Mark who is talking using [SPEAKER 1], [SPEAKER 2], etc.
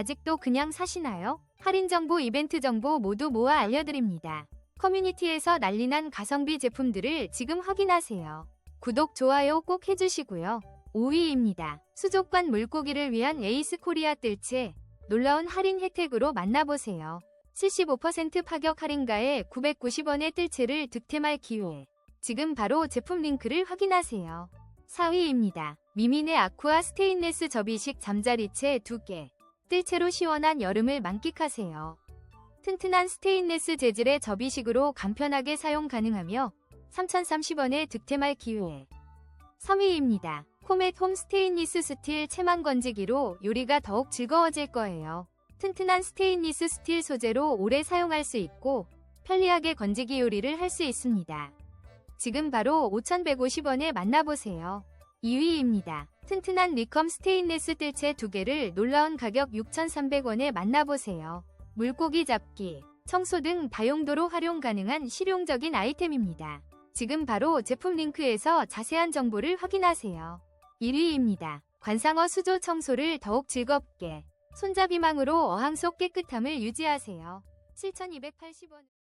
[SPEAKER 1] 아직도 그냥 사시나요? 할인 정보, 이벤트 정보 모두 모아 알려드립니다. 커뮤니티에서 난리난 가성비 제품들을 지금 확인하세요. 구독, 좋아요 꼭 해주시고요. 5위입니다. 수족관 물고기를 위한 에이스 코리아 뜰채 놀라운 할인 혜택으로 만나보세요. 75% 파격 할인가에 990원의 뜰채를 득템할 기회. 지금 바로 제품 링크를 확인하세요. 4위입니다. 미민의 아쿠아 스테인레스 접이식 잠자리채 2개. 뜰채로 시원한 여름을 만끽하세요. 튼튼한 스테인레스 재질의 접이식으로 간편하게 사용 가능하며 3,030원에 득템할 기회. 3위입니다. 코멧 홈 스테인리스 스틸 체만 건지기로 요리가 더욱 즐거워질 거예요. 튼튼한 스테인리스 스틸 소재로 오래 사용할 수 있고 편리하게 건지기 요리를 할 수 있습니다. 지금 바로 5,150원에 만나보세요. 2위입니다. 튼튼한 리컴 스테인레스 뜰채 2개를 놀라운 가격 6,300원에 만나보세요. 물고기 잡기, 청소 등 다용도로 활용 가능한 실용적인 아이템입니다. 지금 바로 제품 링크에서 자세한 정보를 확인하세요. 1위입니다. 관상어 수조 청소를 더욱 즐겁게 손잡이망으로 어항 속 깨끗함을 유지하세요. 7,280원